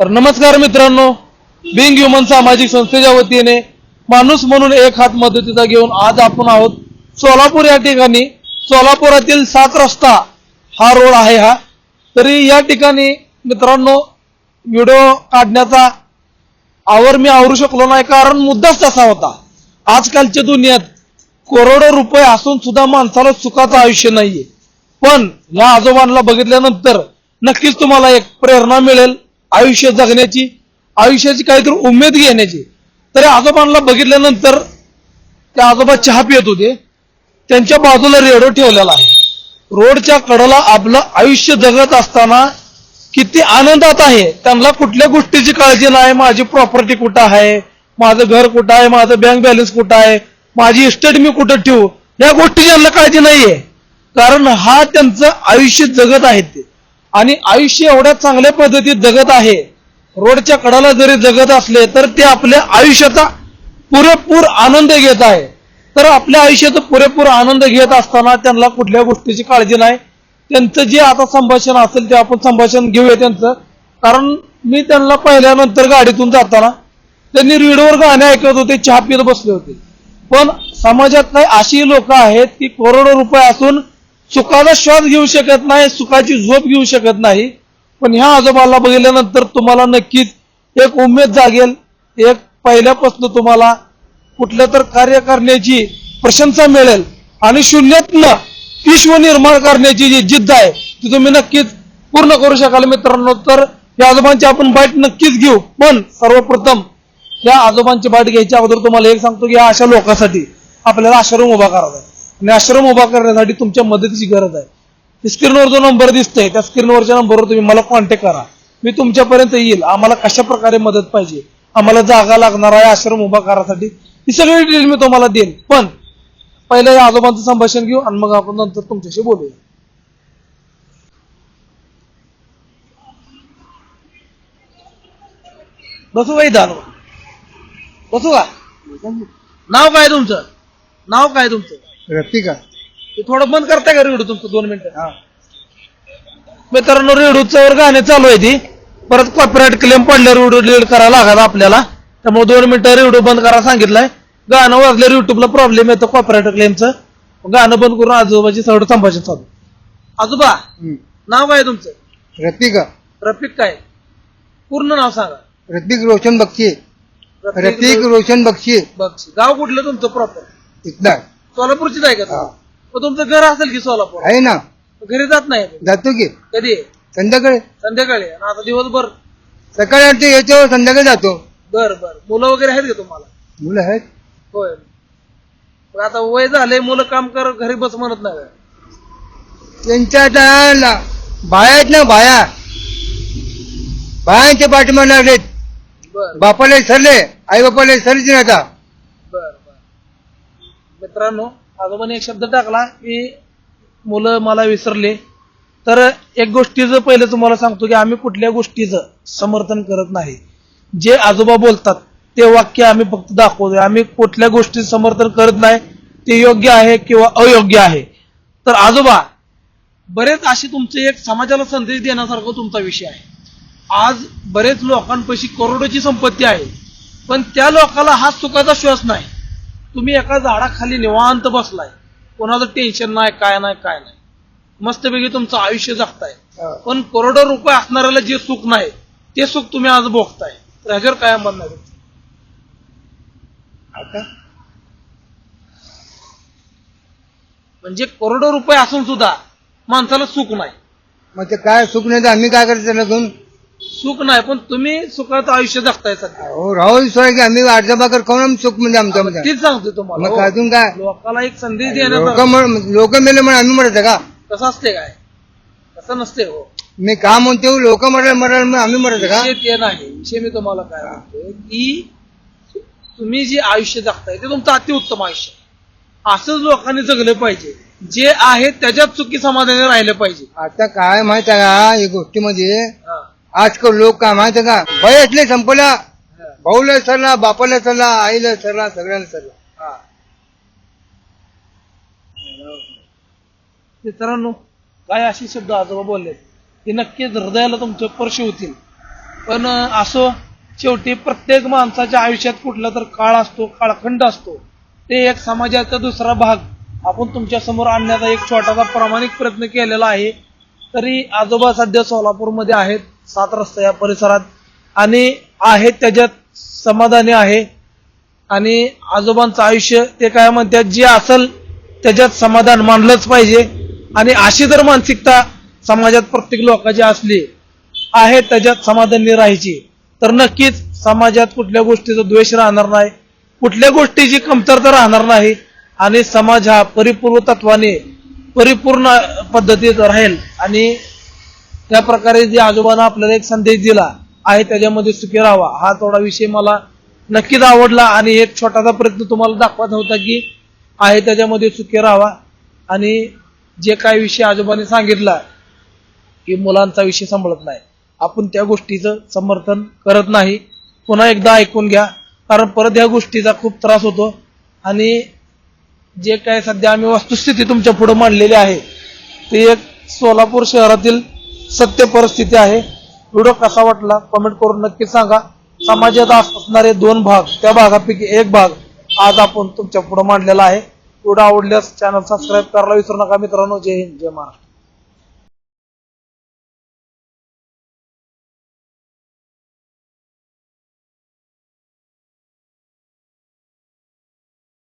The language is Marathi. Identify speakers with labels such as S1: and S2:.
S1: तर नमस्कार मित्रांनो बिंग ह्युमन सामाजिक संस्थेच्या वतीने माणूस म्हणून एक हात मदतीचा घेऊन आज आपण आहोत सोलापूर या ठिकाणी. सोलापुरातील सात रस्ता हा रोड आहे हा. तरी या ठिकाणी मित्रांनो व्हिडिओ काढण्याचा आवर मी आवरू शकलो नाही कारण मुद्दाच तसा होता. आजकालच्या दुनियेत करोडो रुपये असून सुद्धा माणसाला सुखाचं आयुष्य नाहीये. पण या आजोबांना बघितल्यानंतर नक्कीच तुम्हाला एक प्रेरणा मिळेल. आयुष्य जगण्याची आयुष्याची काहीतरी उमेद घेण्याची. तरी आजोबांना बघितल्यानंतर त्या आजोबा चहा पियत होते. त्यांच्या बाजूला रेडो ठेवलेला आहे. रोडच्या कडेला आपलं आयुष्य जगत असताना किती आनंदात आहे. त्यांना कुठल्या गोष्टीची काळजी नाही. माझी प्रॉपर्टी कुठं आहे? माझं घर कुठं आहे? माझं बँक बॅलन्स कुठं आहे? माझी इस्टेट मी कुठं ठेवू? या गोष्टी त्यांना काळजी नाहीये. कारण हा त्यांचं आयुष्य जगत आहे ते. आणि आयुष्य एवढ्या चांगल्या पद्धतीत जगत आहे रोडच्या कडाला जरी जगत असले तर ते आपल्या आयुष्याचा पुरेपूर आनंद घेत आहे. तर आपल्या आयुष्याचा पुरेपूर आनंद घेत असताना त्यांना कुठल्या गोष्टीची काळजी नाही. त्यांचं जे आता संभाषण असेल ते आपण संभाषण घेऊया त्यांचं. कारण मी त्यांना पाहिल्यानंतर गाडीतून जाताना त्यांनी रेडिओवर गाणे ऐकत होते चहा पित बसले होते. पण समाजात काही अशी लोक आहेत की करोडो रुपये असून सुखाचा श्वास घेऊ शकत नाही सुखाची झोप घेऊ शकत नाही. पण ह्या आजोबाला बघितल्यानंतर तुम्हाला नक्कीच एक उमेद जागेल एक पहिल्यापासून तुम्हाला कुठलं तर कार्य करण्याची प्रशंसा मिळेल. आणि शून्यातनं विश्व निर्माण करण्याची जी जिद्द आहे ती तुम्ही नक्कीच पूर्ण करू शकाल मित्रांनो. तर या आजोबांची आपण बाईट नक्कीच घेऊ. पण सर्वप्रथम या आजोबांची बाईट घ्यायच्या अगोदर तुम्हाला एक सांगतो की या अशा लोकांसाठी आपल्याला आश्रम उभा करायचा आणि आश्रम उभा करण्यासाठी तुमच्या मदतीची गरज आहे. स्क्रीनवर जो नंबर दिसतोय त्या स्क्रीनवरच्या नंबरवर तुम्ही मला कॉन्टॅक्ट करा. मी तुमच्यापर्यंत येईल. आम्हाला कशा प्रकारे मदत पाहिजे? आम्हाला जागा लागणार आहे आश्रम उभा करण्यासाठी ही सगळी डिटेल मी तुम्हाला देईन. पण पहिलं या आजोबांचं संभाषण घेऊ आणि मग आपण नंतर तुमच्याशी बोलूया. बसू बाई दानो बसू का? नाव काय तुमचं? नाव काय तुमचं?
S2: रफिका
S1: ते थोडं बंद करताय का रेडिओ तुमचं? दोन मिनिटं. मित्रांनो रेडिओचं गाणे चालू आहे ती. परत कॉपीराईट क्लेम पडल्या रेडिओ डिलीट करायला लागत आपल्याला. त्यामुळे दोन मिनिटं रेडिओ बंद करायला सांगितलंय. गाणं वाजल्यावर युट्यूबला प्रॉब्लेम येतो कॉपीराईट क्लेमचं गाणं बंद करून आजोबाची सगळं संभाषण चालू. आजोबा नाव काय तुमचं?
S2: रफिका
S1: रफिक काय? पूर्ण नाव सांगा.
S2: रफिक रोशन बक्षी. रफिक रोशन बक्षी.
S1: बक्षी. गाव कुठलं तुमचं प्रॉपर
S2: इथला
S1: सोलापूरचीच आहे का तुम्ही? मग तुमचं घर असेल की सोलापूर?
S2: आहे ना.
S1: घरी जात नाही
S2: जातो की.
S1: कधी?
S2: संध्याकाळी.
S1: संध्याकाळी. आणि आता दिवसभर?
S2: सकाळी आठच्या येतो संध्याकाळी जातो.
S1: बर बर. मुलं वगैरे आहेत का तुम्हाला?
S2: मुलं आहेत.
S1: होय. मग आता वय झालंय मुलं काम कर घरी बस म्हणत नाही?
S2: त्यांच्या आता ला- बाया आहेत ना बाया. बायांच्या पाठीमागे लागलेत.
S1: बर.
S2: बापाला सरले आई बापाला सरच नाही आता.
S1: मित्रांनो आजोबाने एक शब्द टाकला की मुलं मला विसरले. तर एक गोष्टीचं पहिलं तुम्हाला सांगतो की आम्ही कुठल्या गोष्टीचं समर्थन करत नाही. जे आजोबा बोलतात ते वाक्य आम्ही फक्त दाखवतोय. आम्ही कुठल्या गोष्टीचं समर्थन करत नाही ते योग्य आहे किंवा अयोग्य आहे. तर आजोबा बरेच असे तुमचे एक समाजाला संदेश देण्यासारखा तुमचा विषय आहे. आज बरेच लोकांपाशी करोडोची संपत्ती आहे. पण त्या लोकाला हा सुखाचा श्वास नाही. तुम्ही एका झाडाखाली निवांत बसलाय. कोणाचं टेन्शन नाही काय नाही काय नाही. मस्तपैकी तुमचं आयुष्य जगताय. पण करोडो रुपये असणाऱ्याला जे सुख नाही ते सुख तुम्ही आज भोगताय. तर ह्याच्यावर काय?
S2: आता?
S1: म्हणजे करोडो रुपये असून सुद्धा माणसाला सुख नाही.
S2: मग ते काय सुख नाही तर आम्ही काय करायचं त्याला घेऊन
S1: सुख नाही पण तुम्ही सुखाचं आयुष्य जगताय सध्या.
S2: हो राहुल की आम्ही भाकर खाऊन आम्ही सुख म्हणजे आमच्या मध्ये
S1: तीच सांगतोय तुम्हाला.
S2: मग
S1: हो.
S2: अजून काय?
S1: लोकाला एक संदेश
S2: लोक
S1: देण्याचा
S2: लोक मेले म्हणून आम्ही मरायचं का?
S1: कसं असते काय? कसं नसते हो.
S2: मी का म्हणतो लोक मरायला मरायला मग आम्ही मरायचं का?
S1: विषय ते नाही. विषय मी तुम्हाला काय म्हणतोय की तुम्ही जे आयुष्य जगताय ते तुमचं अतिउत्तम आयुष्य असंच लोकांनी जगलं पाहिजे. जे आहे त्याच्यात चुकी समाधानी राहिलं पाहिजे.
S2: आता काय माहीत आहे का या गोष्टीमध्ये
S1: हा.
S2: आजकाल लोक काय माहीत आहे का? भयातले संपला भाऊला सरला बापाला सरला आईला सरला सगळ्यांना सरला.
S1: हा. मित्रांनो काय असे शब्द आजोबा बोललेत ते नक्कीच हृदयाला तुमचे स्पर्श होतील. पण असं असो शेवटी प्रत्येक माणसाच्या आयुष्यात कुठला तर काळ असतो काळखंड असतो. ते एक समाजाचा दुसरा भाग. आपण तुमच्यासमोर आणण्याचा एक छोटासा प्रामाणिक प्रयत्न केलेला आहे. तरी आजोबा सध्या सोलापूरमध्ये आहेत. सात रस्ता या परिसरात आणि आहे त्याच्यात समाधानी आहे. आणि आजोबांचं आयुष्य ते काय म्हणतात जे असल त्याच्यात समाधान मानलंच पाहिजे. आणि अशी जर मानसिकता समाजात प्रत्येक लोकांची असली आहे त्याच्यात समाधानी राहायची. तर नक्कीच समाजात कुठल्या गोष्टीचा द्वेष राहणार नाही. कुठल्या गोष्टीची कमतरता राहणार नाही. आणि समाज हा परिपूर्ण तत्वाने परिपूर्ण पद्धतीत राहील. आणि त्या प्रकारे जे आजोबांना आपल्याला एक संदेश दिला आहे त्याच्यामध्ये सुखी राहावा. हा थोडा विषय मला नक्कीच आवडला आणि एक छोटासा प्रयत्न तुम्हाला दाखवत होता की आहे त्याच्यामध्ये सुखी राहावा. आणि जे काही विषय आजोबांनी सांगितला की मुलांचा विषय सांभाळत नाही. आपण त्या गोष्टीचं समर्थन करत नाही. पुन्हा एकदा ऐकून घ्या कारण परत या गोष्टीचा खूप त्रास होतो. आणि जे काय सध्या आम्ही वस्तुस्थिती तुमच्यापुढे मांडलेली आहे ते एक सोलापूर शहरातील सत्य परिस्थिती आहे. व्हिडिओ कसा वाटला कमेंट करून नक्की सांगा. समाजात असणारे दोन भाग त्या भागापैकी एक भाग आज आपण तुमच्यापुढे मांडलेला आहे. व्हिडिओ आवडल्यास चॅनल सबस्क्राईब करायला विसरू नका मित्रांनो. जय हिंद जय महाराष्ट्र.